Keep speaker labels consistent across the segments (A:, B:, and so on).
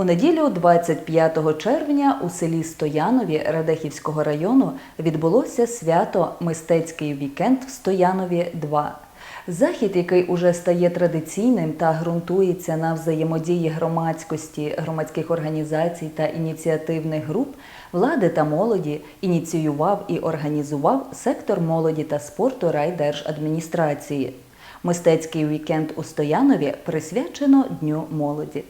A: У неділю, 25 червня, у селі Стоянові Радехівського району відбулося свято Мистецький вікенд в Стоянові 2 Захід, який уже стає традиційним та ґрунтується на взаємодії громадськості, громадських організацій та ініціативних груп, влади та молоді, ініціював і організував сектор молоді та спорту райдержадміністрації. Мистецький вікенд у Стоянові присвячено Дню молоді.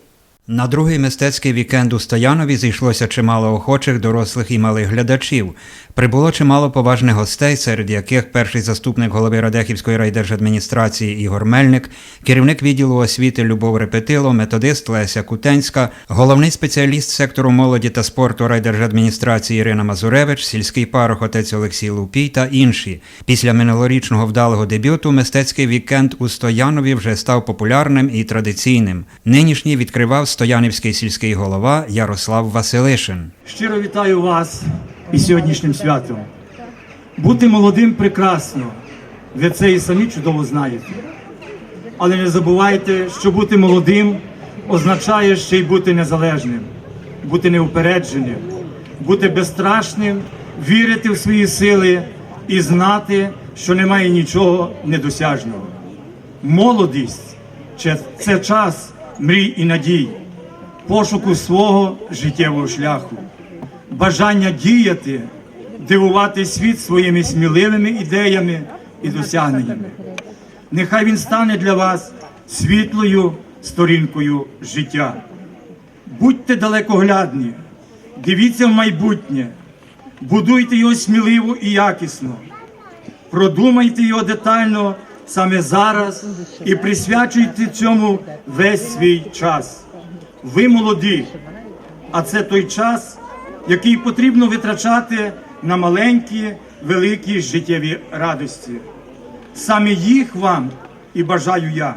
B: На другий мистецький вікенд у Стоянові зійшлося чимало охочих, дорослих і малих глядачів. Прибуло чимало поважних гостей, серед яких перший заступник голови Радехівської райдержадміністрації Ігор Мельник, керівник відділу освіти Любов Репетило, методист Леся Кутенська, головний спеціаліст сектору молоді та спорту райдержадміністрації Ірина Мазуревич, сільський парох отець Олексій Лупій та інші. Після минулорічного вдалого дебюту мистецький вікенд у Стоянові вже став популярним і традиційним. Нинішній відкривав Стоянівський сільський голова Ярослав Василишин.
C: Щиро вітаю вас із сьогоднішнім святом. Бути молодим прекрасно. Ви це і самі чудово знаєте. Але не забувайте, що бути молодим означає ще й бути незалежним, бути неупередженим, бути безстрашним, вірити в свої сили і знати, що немає нічого недосяжного. Молодість це- час мрій і надій, пошуку свого життєвого шляху, бажання діяти, дивувати світ своїми сміливими ідеями і досягненнями. Нехай він стане для вас світлою сторінкою життя. Будьте далекоглядні, дивіться в майбутнє, будуйте його сміливо і якісно. Продумайте його детально саме зараз і присвячуйте цьому весь свій час. Ви молоді, а це той час, який потрібно витрачати на маленькі, великі життєві радості. Саме їх вам і бажаю я.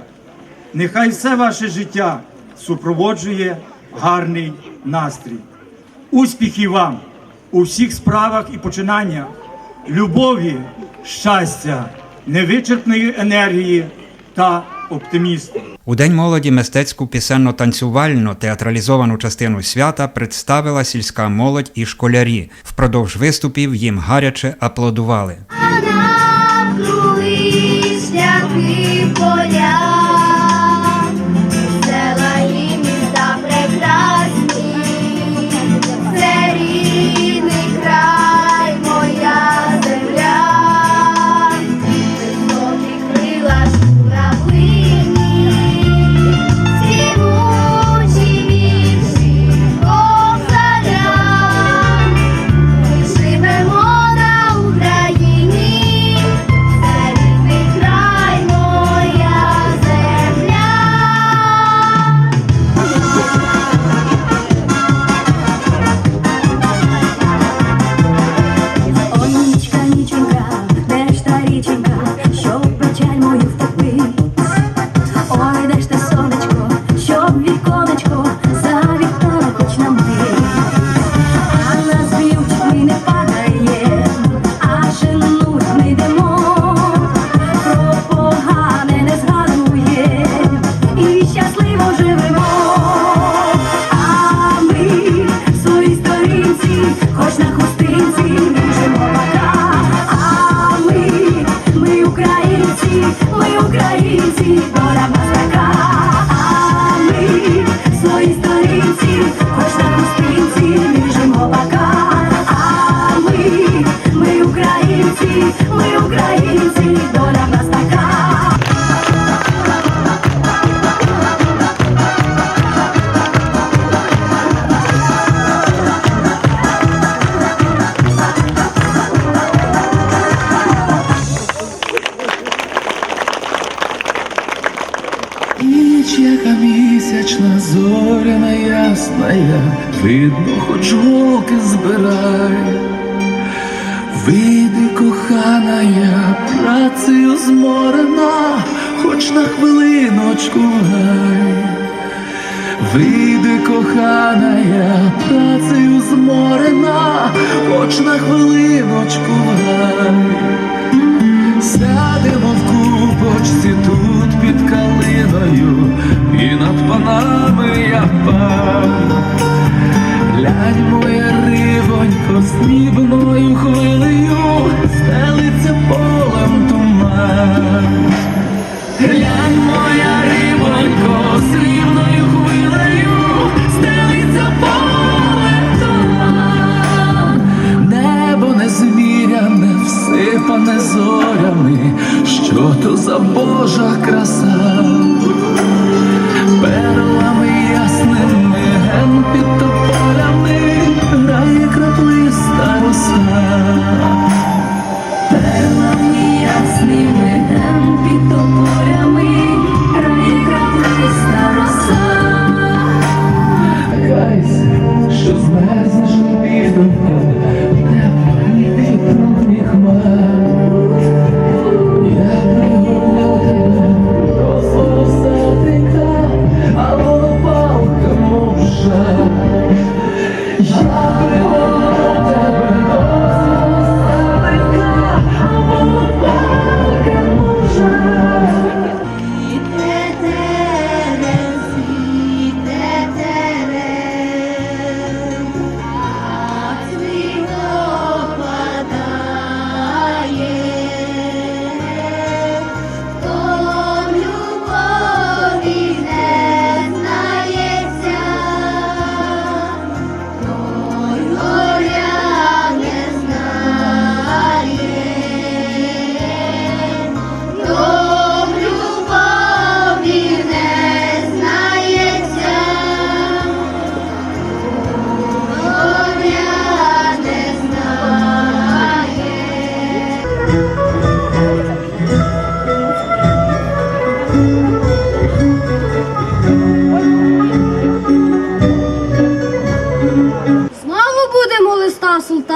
C: Нехай все ваше життя супроводжує гарний настрій. Успіхів вам у всіх справах і починаннях, любові, щастя, невичерпної енергії та оптимісту.
B: У День молоді мистецьку пісенно-танцювальну театралізовану частину свята представила сільська молодь і школярі. Впродовж виступів їм гаряче аплодували.
D: Хоч
E: волки збирай. Вийди, коханая, працею зморена, хоч на хвилиночку гай. Вийди, коханая, працею зморена, хоч на хвилиночку гай.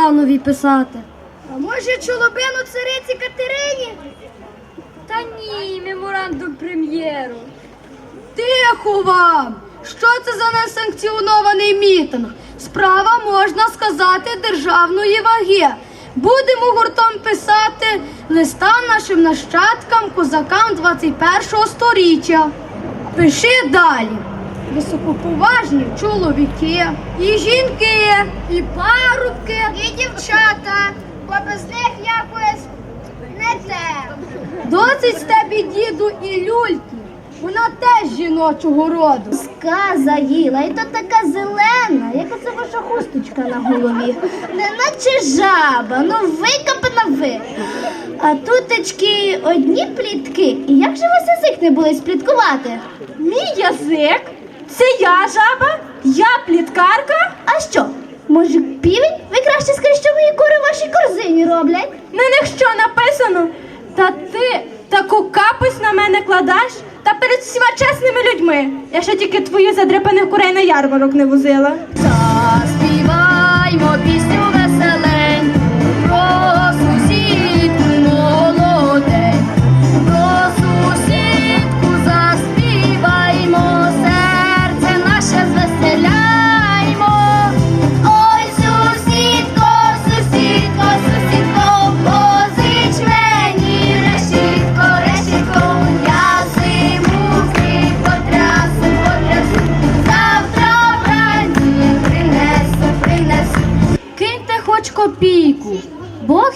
F: Султанові писати. А може чолобину цариці Катерині? Та ні, меморандум прем'єру. Тихо вам! Що це за несанкціонований мітинг? Справа, можна сказати, державної ваги. Будемо гуртом писати листа нашим нащадкам, козакам 21-го сторіччя. Пиши далі. Високоповажні чоловіки, і жінки, і парубки,
G: І дівчата, бо без них якось не те.
F: досить з тебе діду і люльки. Вона теж жіночого роду.
G: Сказа їла, і то така зелена, як оце ваша хусточка на голові. Не наче жаба, ну викопана ви. А тутечки одні плітки. І як же вас язик не буде спліткувати?
F: Мій язик? Це я жаба? Я пліткарка?
G: А що? Може, півень? Ви краще скажіть, що мої кури в вашій корзині роблять?
F: На них що написано? Та ти таку капусь на мене кладеш? Та перед всіма чесними людьми. Я ще тільки твою задрипаних курей на ярмарок не возила.
G: Заспіваймо пісню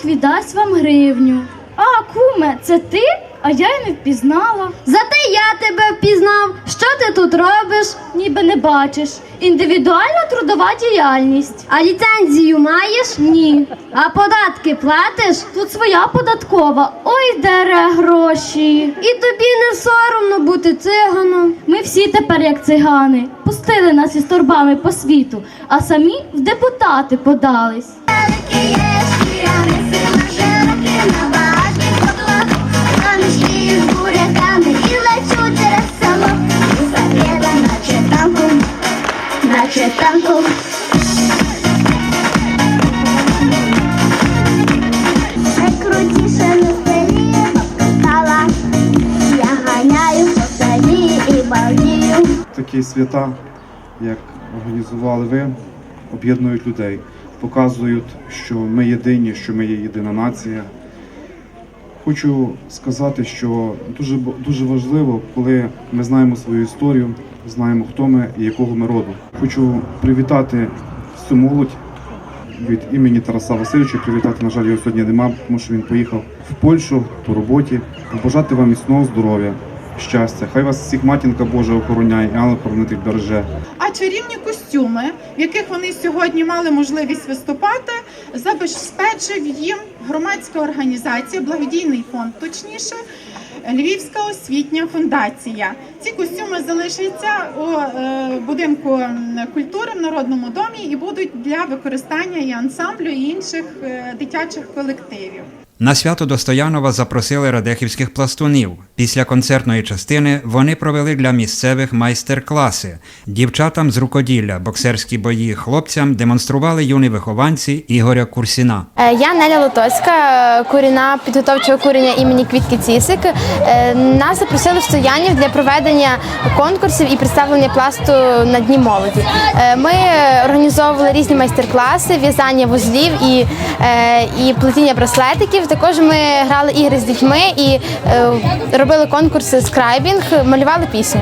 F: Віддасть вам гривню. А, куме, це ти? А я й не впізнала. Зате я тебе впізнав. Що ти тут робиш? Ніби не бачиш. Індивідуальна трудова діяльність. А ліцензію маєш? Ні. А податки платиш? Тут своя податкова. Ой, дере гроші. І тобі не соромно бути циганом. Ми всі тепер як цигани. Пустили нас із торбами по світу, а самі в депутати подались.
G: Буряками і лечу через село, забіла наче танком, наче танком. На селі я ганяю по і балдію.
H: такі свята, як організували ви, об'єднують людей, показують, що ми єдині, що ми є єдина нація. Хочу сказати, що дуже, дуже важливо, коли ми знаємо свою історію, знаємо, хто ми і якого ми роду. Хочу привітати всю молодь від імені Тараса Васильовича привітати. На жаль, його сьогодні нема, тому що він поїхав в Польщу по роботі. Побажати вам міцного здоров'я, щастя. Хай вас всіх матінка Божа охороняє, і ангел хоронитель береже.
I: А чарівні костюми, в яких вони сьогодні мали можливість виступати, забезпечив їм громадська організація, благодійний фонд, точніше. Львівська освітня фундація. Ці костюми залишаться у е, будинку культури в народному домі і будуть для використання і ансамблю, і інших е, дитячих колективів.
B: На свято до Стоянова запросили радехівських пластунів. Після концертної частини вони провели для місцевих майстер-класи. Дівчатам з рукоділля, боксерські бої хлопцям демонстрували юні вихованці Ігоря Курсіна.
J: Е, Я Неля Лотоцька, е, куріна підготовчого курення імені Квітки Цісик. Е, Нас запросили в Стоянів для проведення конкурсів і представлення пласту на Дні молоді. Ми організовували різні майстер-класи, в'язання вузлів і, і плетіння браслетиків. Також ми грали ігри з дітьми і е, робили конкурси скрайбінг, малювали пісні.